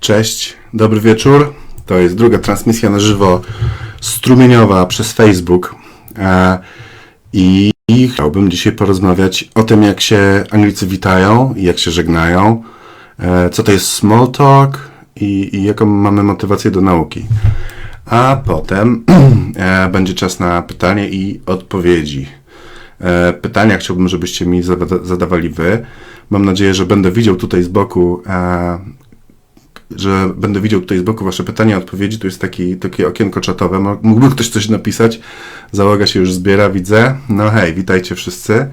Cześć, dobry wieczór. To jest druga transmisja na żywo strumieniowa przez Facebook. E, I chciałbym dzisiaj porozmawiać o tym, jak się Anglicy witają i jak się żegnają, e, co to jest small talk i, i jaką mamy motywację do nauki. A potem e, będzie czas na pytanie i odpowiedzi. Pytania chciałbym, żebyście mi zada- zadawali wy. Mam nadzieję, że będę widział tutaj z boku że będę widział tutaj z boku wasze pytania odpowiedzi. Tu jest taki, takie okienko czatowe. Mógłby ktoś coś napisać? Załoga się już zbiera, widzę. No hej, witajcie wszyscy.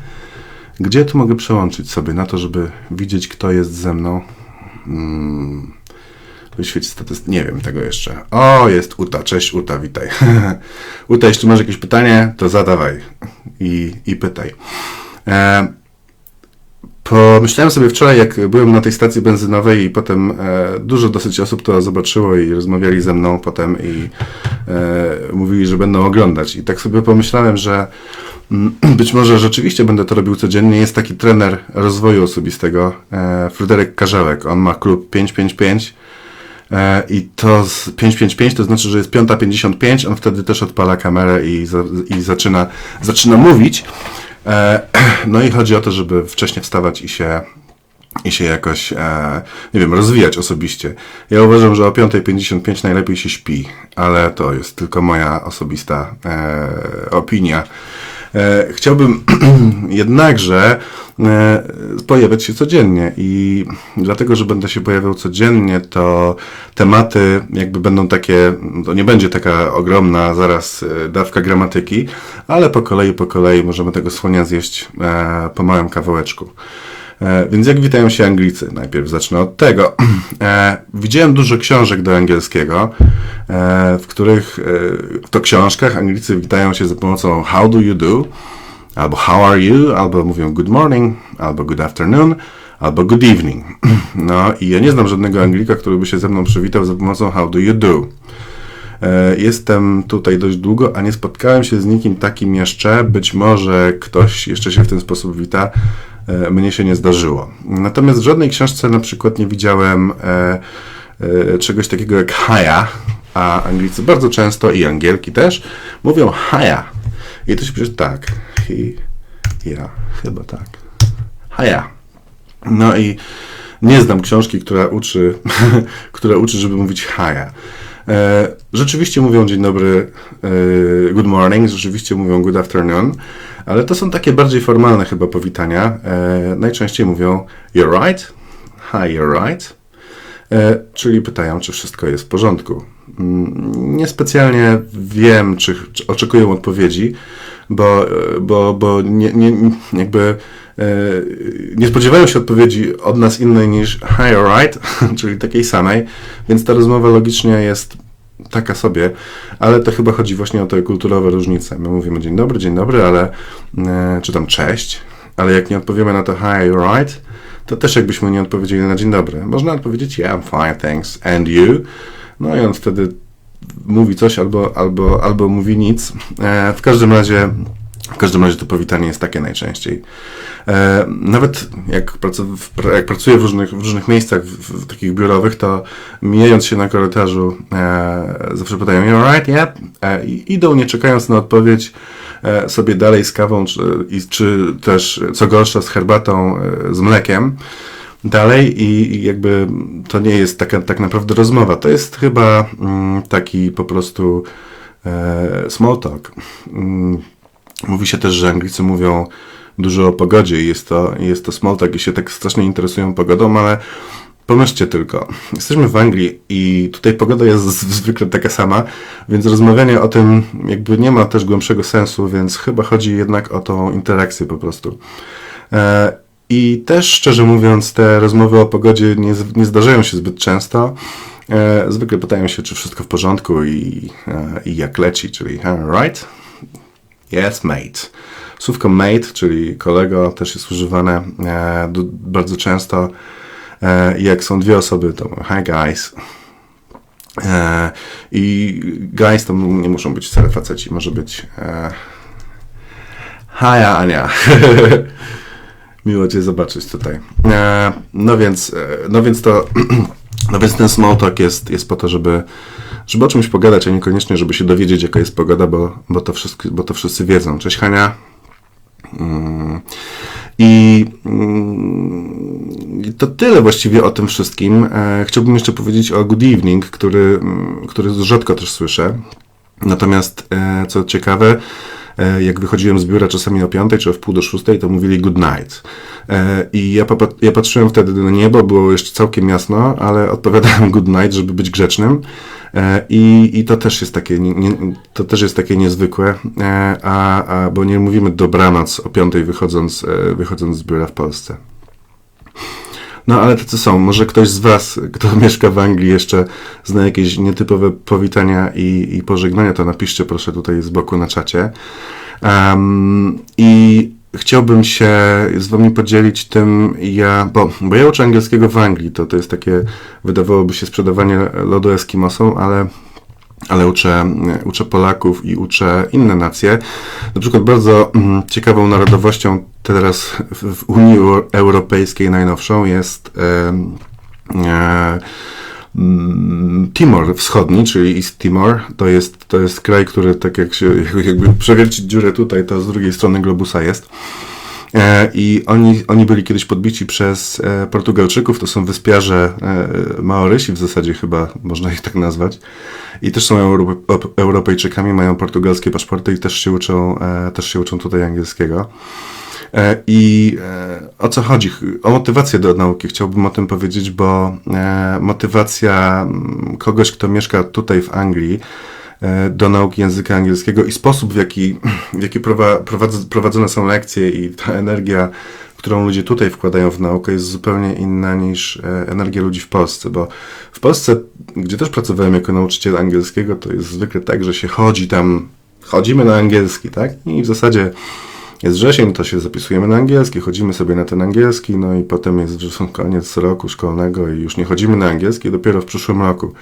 Gdzie tu mogę przełączyć sobie na to, żeby widzieć, kto jest ze mną? Hmm. Wyświeć statystyk. Nie wiem tego jeszcze. O, jest Uta. Cześć Uta, witaj. Uta, jeśli masz jakieś pytanie, to zadawaj i, i pytaj. E, Pomyślałem sobie wczoraj, jak byłem na tej stacji benzynowej i potem e, dużo dosyć osób to zobaczyło i rozmawiali ze mną potem i e, mówili, że będą oglądać. I tak sobie pomyślałem, że mm, być może rzeczywiście będę to robił codziennie. Jest taki trener rozwoju osobistego, e, Fryderyk Karzełek. On ma klub 555 e, i to z 555 to znaczy, że jest 5.55, on wtedy też odpala kamerę i, za, i zaczyna, zaczyna mówić. E, No i chodzi o to, żeby wcześniej wstawać i się, i się jakoś, e, nie wiem, rozwijać osobiście. Ja uważam, że o 5.55 najlepiej się śpi, ale to jest tylko moja osobista e, opinia. E, chciałbym jednakże e, pojawiać się codziennie i dlatego, że będę się pojawiał codziennie, to tematy jakby będą takie, to nie będzie taka ogromna zaraz e, dawka gramatyki, ale po kolei, po kolei możemy tego słonia zjeść po małym kawałeczku. E, Więc jak witają się Anglicy? Najpierw zacznę od tego. E, widziałem dużo książek do angielskiego, e, w których to książkach Anglicy witają się za pomocą how do you do, albo how are you, albo mówią good morning, albo good afternoon, albo good evening. No i ja nie znam żadnego Anglika, który by się ze mną przywitał za pomocą how do you do. Jestem tutaj dość długo, a nie spotkałem się z nikim takim jeszcze. Być może ktoś jeszcze się w ten sposób wita. E, Mnie się nie zdarzyło. Natomiast w żadnej książce na przykład nie widziałem e, e, czegoś takiego jak haja, a Anglicy bardzo często i Angielki też mówią haja. I to się pisze tak. He, ja, chyba tak. Haja. No i nie znam książki, która uczy, która uczy, żeby mówić haja. E, Rzeczywiście mówią dzień dobry, e, good morning, rzeczywiście mówią good afternoon, ale to są takie bardziej formalne chyba powitania. E, Najczęściej mówią you're right, hi, you're right, czyli pytają, czy wszystko jest w porządku. Mm, Niespecjalnie wiem, czy, czy oczekują odpowiedzi, bo, bo, bo nie, nie, jakby e, nie spodziewają się odpowiedzi od nas innej niż hi, alright, czyli takiej samej, więc ta rozmowa logicznie jest taka sobie, ale to chyba chodzi właśnie o te kulturowe różnice. My mówimy dzień dobry, dzień dobry, ale e, czy tam cześć, ale jak nie odpowiemy na to hi, alright, to też jakbyśmy nie odpowiedzieli na dzień dobry. Można odpowiedzieć yeah, I'm fine, thanks, and you. No i on wtedy mówi coś albo, albo, albo mówi nic. E, w każdym razie w każdym razie to powitanie jest takie najczęściej. E, nawet jak, pracu, w, jak pracuję w różnych, w różnych miejscach, w, w takich biurowych, to mijając się na korytarzu, e, zawsze pytają, you alright, yep? E, idą nie czekając na odpowiedź e, sobie dalej z kawą, czy, i, czy też co gorsza z herbatą e, z mlekiem dalej i jakby to nie jest taka tak naprawdę rozmowa. To jest chyba mm, taki po prostu e, small talk. Mm, Mówi się też, że Anglicy mówią dużo o pogodzie i jest to, jest to small talk i się tak strasznie interesują pogodą, ale pomyślcie tylko, jesteśmy w Anglii i tutaj pogoda jest zwykle taka sama, więc rozmawianie o tym jakby nie ma też głębszego sensu, więc chyba chodzi jednak o tą interakcję po prostu. I też szczerze mówiąc, te rozmowy o pogodzie nie, nie zdarzają się zbyt często. E, Zwykle pytają się, czy wszystko w porządku i, e, i jak leci, czyli alright, Yes, mate. Słówko mate, czyli kolego, też jest używane e, du- bardzo często. E, jak są dwie osoby, to hi guys. E, I guys to nie muszą być wcale faceci, może być e, hi Ania. Miło Cię zobaczyć tutaj. E, no więc, e, no więc to No więc ten small talk jest, jest po to, żeby, żeby o czymś pogadać, a niekoniecznie, żeby się dowiedzieć, jaka jest pogoda, bo, bo, to, wszystko, bo to wszyscy wiedzą. Cześć Hania. Mm. I, mm, I to tyle właściwie o tym wszystkim. E, chciałbym jeszcze powiedzieć o Good Evening, który, mm, który rzadko też słyszę. Natomiast, co ciekawe, jak wychodziłem z biura czasami o piątej czy o wpół do szóstej, to mówili good night. I ja, ja patrzyłem wtedy na niebo, było jeszcze całkiem jasno, ale odpowiadałem good night, żeby być grzecznym. E, I, i to, też jest takie, nie, to też jest takie niezwykłe, e, a, a, bo nie mówimy dobranoc o piątej wychodząc, e, wychodząc z biura w Polsce. No ale tacy są. Może ktoś z Was, kto mieszka w Anglii, jeszcze zna jakieś nietypowe powitania i, i pożegnania, to napiszcie proszę tutaj z boku na czacie. Um, I chciałbym się z wami podzielić tym, ja, bo, bo ja uczę angielskiego w Anglii, to, to jest takie, wydawałoby się sprzedawanie lodu Eskimosom, ale ale uczę, uczę Polaków i uczę inne nacje. Na przykład bardzo mm, ciekawą narodowością teraz w, Unii Europejskiej najnowszą jest e, e, Timor Wschodni, czyli East Timor, to jest, to jest kraj, który tak jak się, jakby przewiercić dziurę tutaj, to z drugiej strony globusa jest. E, I oni, oni byli kiedyś podbici przez e, Portugalczyków, to są wyspiarze e, Maorysi w zasadzie chyba, można ich tak nazwać. I też są Europejczykami, mają portugalskie paszporty i też się uczą, też się uczą tutaj angielskiego. I o co chodzi? O motywację do nauki chciałbym o tym powiedzieć, bo motywacja mm, kogoś, kto mieszka tutaj w Anglii, do nauki języka angielskiego i sposób, w jaki, w jaki prowadzone są lekcje i ta energia, którą ludzie tutaj wkładają w naukę, jest zupełnie inna niż energia ludzi w Polsce, bo w Polsce, gdzie też pracowałem jako nauczyciel angielskiego, to jest zwykle tak, że się chodzi tam, chodzimy na angielski, tak? I w zasadzie jest wrzesień, to się zapisujemy na angielski, chodzimy sobie na ten angielski, no i potem jest koniec roku szkolnego i już nie chodzimy na angielski, dopiero w przyszłym roku.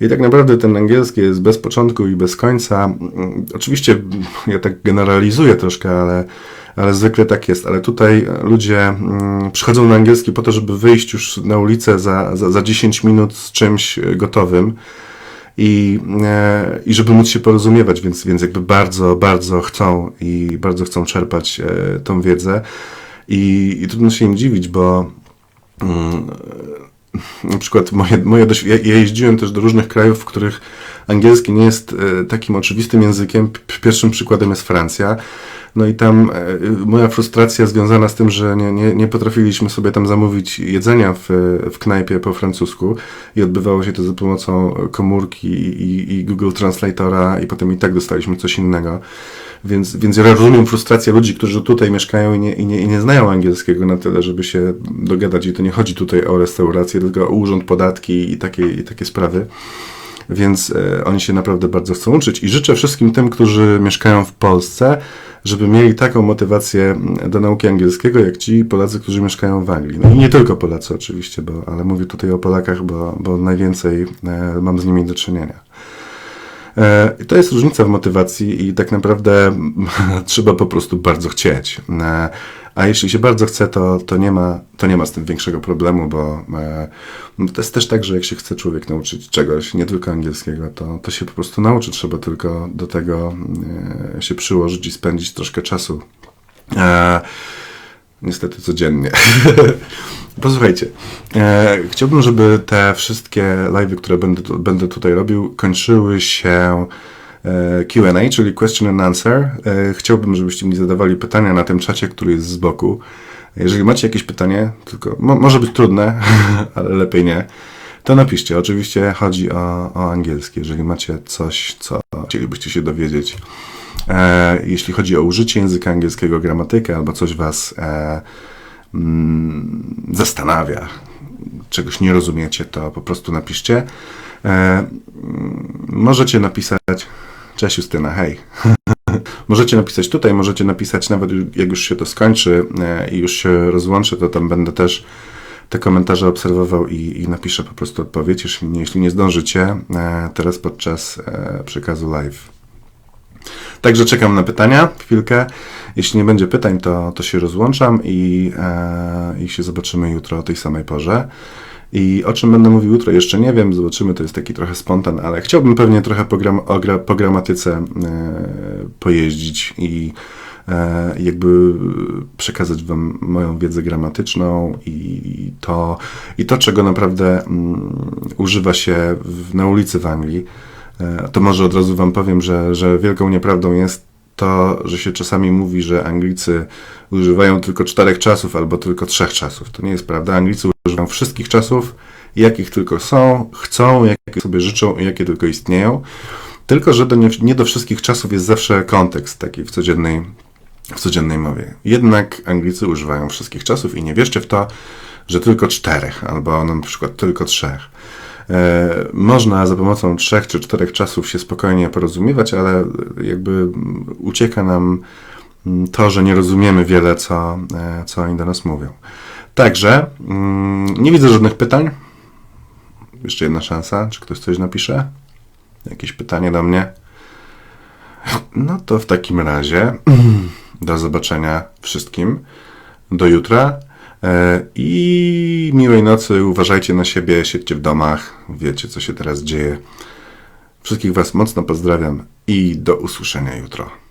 I tak naprawdę ten angielski jest bez początku i bez końca. Mm, oczywiście ja tak generalizuję troszkę, ale, ale zwykle tak jest. Ale tutaj ludzie mm, przychodzą na angielski po to, żeby wyjść już na ulicę za, za, za 10 minut z czymś gotowym i, e, i żeby móc się porozumiewać, więc, więc jakby bardzo, bardzo chcą i bardzo chcą czerpać e, tą wiedzę. I, i trudno się im dziwić, bo mm, na przykład moje, moje ja, ja jeździłem też do różnych krajów, w których angielski nie jest e, takim oczywistym językiem. Pierwszym przykładem jest Francja. No i tam e, moja frustracja związana z tym, że nie, nie, nie potrafiliśmy sobie tam zamówić jedzenia w, w knajpie po francusku i odbywało się to za pomocą komórki i, i Google Translatora i potem i tak dostaliśmy coś innego. Więc, więc ja rozumiem frustrację ludzi, którzy tutaj mieszkają i nie, i, nie, i nie znają angielskiego na tyle, żeby się dogadać. I to nie chodzi tutaj o restaurację, tylko o urząd, podatki i takie, i takie sprawy. Więc e, oni się naprawdę bardzo chcą uczyć. I życzę wszystkim tym, którzy mieszkają w Polsce, żeby mieli taką motywację do nauki angielskiego, jak ci Polacy, którzy mieszkają w Anglii. No i nie tylko Polacy oczywiście, bo, ale mówię tutaj o Polakach, bo, bo najwięcej e, mam z nimi do czynienia. E, to jest różnica w motywacji i tak naprawdę trzeba po prostu bardzo chcieć. E, a jeśli się bardzo chce, to, to, nie, ma, to nie ma z tym większego problemu, bo e, to jest też tak, że jak się chce człowiek nauczyć czegoś, nie tylko angielskiego, to, to się po prostu nauczy. Trzeba tylko do tego się przyłożyć i spędzić troszkę czasu. Niestety codziennie. Posłuchajcie, e, chciałbym, żeby te wszystkie live'y, które będę, będę tutaj robił, kończyły się e, Q&A, czyli question and answer. E, chciałbym, żebyście mi zadawali pytania na tym czacie, który jest z boku. Jeżeli macie jakieś pytanie, tylko mo może być trudne, ale lepiej nie, to napiszcie. Oczywiście chodzi o, o angielski. Jeżeli macie coś, co chcielibyście się dowiedzieć, e, jeśli chodzi o użycie języka angielskiego, gramatykę albo coś was e, zastanawia, czegoś nie rozumiecie, to po prostu napiszcie. E, możecie napisać. Cześć Justyna, hej. możecie napisać tutaj, możecie napisać nawet jak już się to skończy e, i już się rozłączy, to tam będę też te komentarze obserwował i, i napiszę po prostu odpowiedź, jeśli nie, jeśli nie zdążycie e, teraz podczas przekazu live. Także czekam na pytania chwilkę. Jeśli nie będzie pytań, to, to się rozłączam i, e, i się zobaczymy jutro o tej samej porze. I o czym będę mówił jutro, jeszcze nie wiem, zobaczymy, to jest taki trochę spontan, ale chciałbym pewnie trochę po, gram, gra, po gramatyce e, pojeździć i e, jakby przekazać Wam moją wiedzę gramatyczną i to, i to czego naprawdę mm, używa się w, na ulicy w Anglii. E, to może od razu Wam powiem, że, że wielką nieprawdą jest to, że się czasami mówi, że Anglicy używają tylko czterech czasów albo tylko trzech czasów. To nie jest prawda. Anglicy używają wszystkich czasów, jakich tylko są, chcą, jakie sobie życzą i jakie tylko istnieją. Tylko, że do nie, nie do wszystkich czasów jest zawsze kontekst taki w codziennej, w codziennej mowie. Jednak Anglicy używają wszystkich czasów i nie wierzcie w to, że tylko czterech albo na przykład tylko trzech. E, Można za pomocą trzech czy czterech czasów się spokojnie porozumiewać, ale jakby ucieka nam to, że nie rozumiemy wiele, co, e, co oni do nas mówią. Także mm, nie widzę żadnych pytań. Jeszcze jedna szansa. Czy ktoś coś napisze? Jakieś pytanie do mnie? No to w takim razie do zobaczenia wszystkim. Do jutra. E, I miłej nocy. Uważajcie na siebie, siedźcie w domach. Wiecie, co się teraz dzieje. Wszystkich Was mocno pozdrawiam i do usłyszenia jutro.